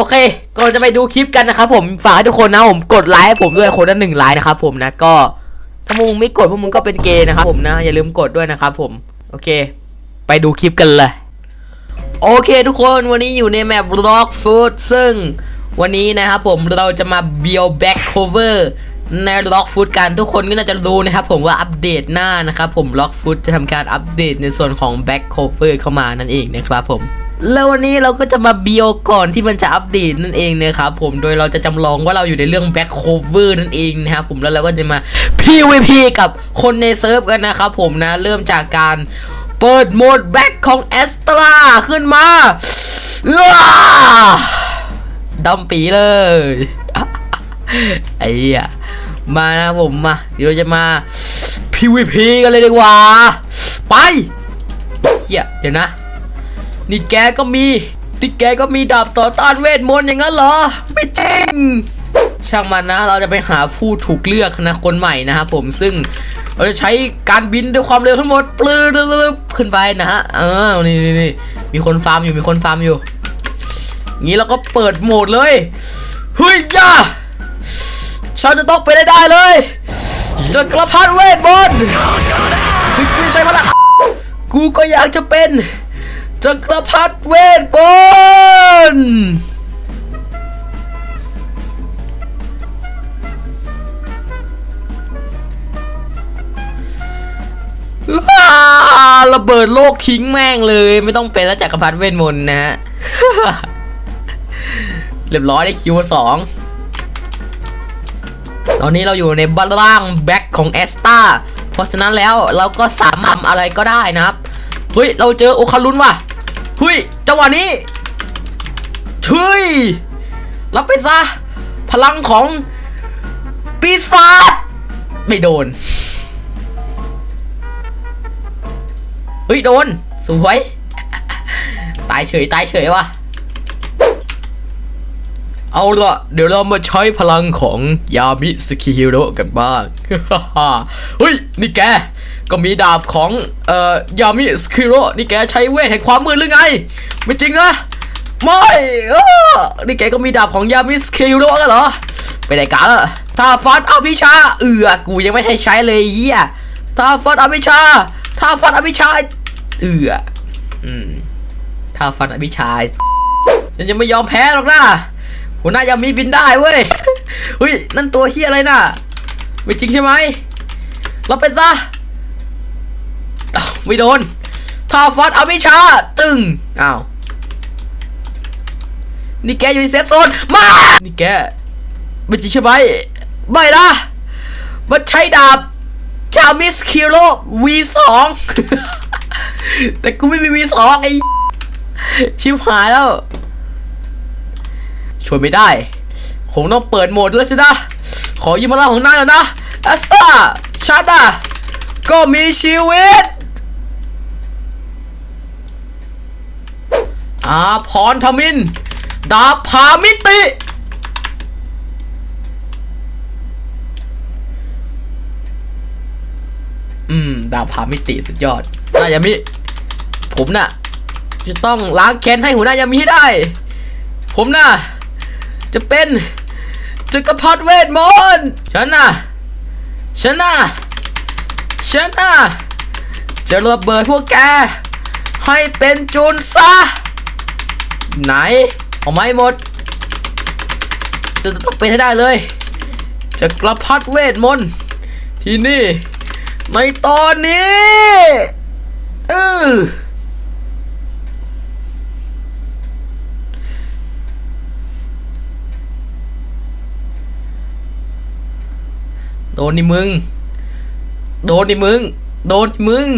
โอเค ก่อนจะไปดูคลิปกันนะครับผมฝากให้ทุกคนนะผมกดไลค์ให้ผมด้วยคนละหนึ่งไลค์นะครับผมนะก็ถ้ามึงไม่กดพวกมึงก็เป็นเกย์นะครับผมนะอย่าลืมกดด้วยนะครับผมโอเค ไปดูคลิปกันเลย โอเคทุกคนวันนี้อยู่ในแมป Rock Food ซึ่งวันนี้นะครับผมเราจะมา build back cover ใน Rock Food กันทุกคนก็น่าจะรู้นะครับผมว่าอัปเดตหน้านะครับผม Rock Food จะทำการอัปเดตในส่วนของ back cover เข้ามานั่นเองนะครับผม แล้ววันนี้เราก็จะมา build ก่อนที่มันจะอัปเดตนั่นเองนะครับผมโดยเราจะจำลองว่าเราอยู่ในเรื่อง back cover นั่นเองนะครับผมแล้วเราก็จะมา PVP กับคนในเซิร์ฟกันนะครับผมนะเริ่มจากการเปิดโหมดแบ็คของแอสตราขึ้นมาว้าดำปีเลยไอ้เหี้ยมานะผมมาเดี๋ยวเราจะมา PVP กันเลยดีกว่า ไปเฮียเดี๋ยวนะ นี่แกก็มีนี่แกก็มีดาบต่อต้านเวทมนต์อย่างนั้นเหรอ ไม่จริง ช่างมันนะ เราจะไปหาผู้ถูกเลือกนะคนใหม่นะครับผมซึ่งเราจะใช้การบินด้วยความเร็วทั้งหมดปลื้ดขึ้นไปนะฮะเออนี่นี่นี่มีคนฟาร์มอยู่มีคนฟาร์มอยู่งี้เราก็เปิดโหมดเลยเฮ้ยย่าฉันจะต้องไปได้ได้เลยจักรพรรดิเวทมนต์ถึงกูจะใช้พลังกูก็อยากจะเป็น จักรพรรดิเวทมนระเบิดโลกทิ้งแม่งเลย ไม่ต้องเป็นแล้วจักรพรรดิเวทมนต์นะฮะ เรียบร้อยได้คิวสองตอนนี้เราอยู่ในบ้านล่างแบ็คของแอสตาเพราะฉะนั้นแล้วเราก็สามารถอะไรก็ได้นะครับ เฮ้ย เราเจอโอคารุนว่ะ เฮ้ยจังหวะนี้เฮ้ยรับไปซะ พลังของปีศาจไม่โดน เฮ้ย โดน สวย ตายเฉย ตายเฉยว่ะ เอาละเดี๋ยวเรามาใช้พลังของยามิสกิฮิโร่กันบ้าง เฮ้ย นี่แก ก็มีดาบของเอ่อยามิสกิฮิโร่นี่แกใช้เวทแห่งความมืดหรือไง ไม่จริงนะไม่นี่แกก็มีดาบของยามิสกิฮิโร่กันเหรอ ไปไหนกันล่ะถ้าฟัดอาพิชา เอือกูยังไม่ให้ใช้เลยเฮียถ้าฟัดอาพิชา ถ้าฟัดอภิชา เอืออืมถ้าฟันอภิชาฉันจะไม่ยอมแพ้หรอกนะ หัวหน้ายามีบินได้เว้ยเฮ้ยนั่นตัวเฮียอะไรน่ะ ไม่จริงใช่ไหมเรับไปซะไม่โดนถ้าฟันอภิชาตึงอ้าวนี่แกอยู่ในเซฟโซนมานี่แกไม่จริงใช่ไหมไม่นะมันใช้ดาบจามิสคิโร่ V2 แต่กูไม่มี V2 ไอชิบหายแล้ว ช่วยไม่ได้ คงต้องเปิดโหมดแล้วสินะ ขอยืมพลังของนายหน่อยนะแอสตาชาตาก็มีชีวิตอาพรทมิน ดาพามิติ อืม ดาพามิติสุดยอดนายามิ ผมน่ะ จะต้องล้างแค้นให้หัวหน้ายามิให้ได้ ผมน่ะ จะเป็นจักรพรรดิเวทมนต์ฉันน่ะฉันน่ะฉันน่ะจะระเบิดพวกแก ให้เป็นจูนซะ ไหนเอาไม้หมดจะต้องเป็นให้ได้เลยจักรพรรดิเวทมนต์ที่นี่ ในตอนนี้เออ โดนนี่มึง โดนนี่มึง โดนมึง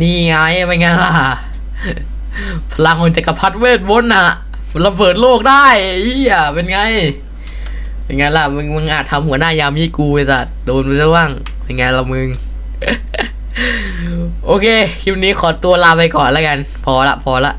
นี่ไงเป็นไงล่ะ พลังของจักรพรรดิเวทมนต์อะระเบิดโลกได้เฮียเป็นไง เป็นไงล่ะ มึงมึงอาจทำหัวหน้ายามีกูไอ้สัตว์โดนไปซะบ้าง เป็นไงล่ะมึงโอเค คลิปนี้ขอตัวลาไปก่อนแล้วกัน พอละ พอละ